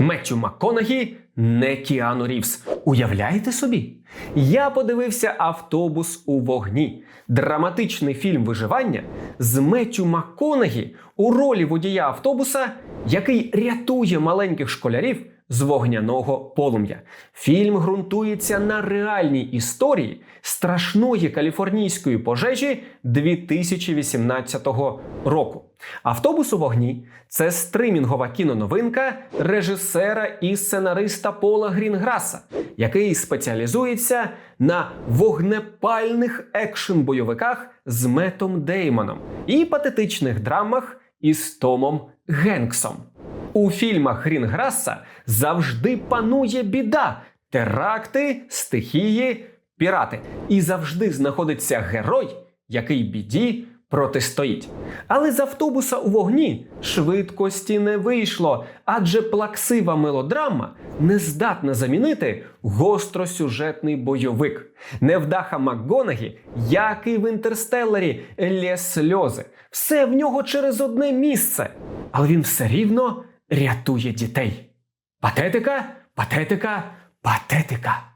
Меттю Макконагі не Кіану Рівс. Уявляєте собі? Я подивився автобус у вогні. Драматичний фільм виживання з Меттю Макконагі у ролі водія автобуса, який рятує маленьких школярів з вогняного полум'я. Фільм ґрунтується на реальній історії страшної каліфорнійської пожежі 2018 року. Автобус у вогні це стримінгова кіноновинка режисера і сценариста Пола Грінграса, який спеціалізується на вогнепальних екшн-бойовиках з Метом Деймоном і патетичних драмах із Томом Генксом. У фільмах Грінграса завжди панує біда, теракти, стихії, пірати. І завжди знаходиться герой, який біді протистоїть. Але з автобуса у вогні швидкості не вийшло, адже плаксива мелодрама не здатна замінити гостросюжетний бойовик. Невдаха МакГонагі, як і в інтерстелларі, лє сльози. Все в нього через одне місце. Але він все рівно рятує дітей. Патетика, патетика, патетика.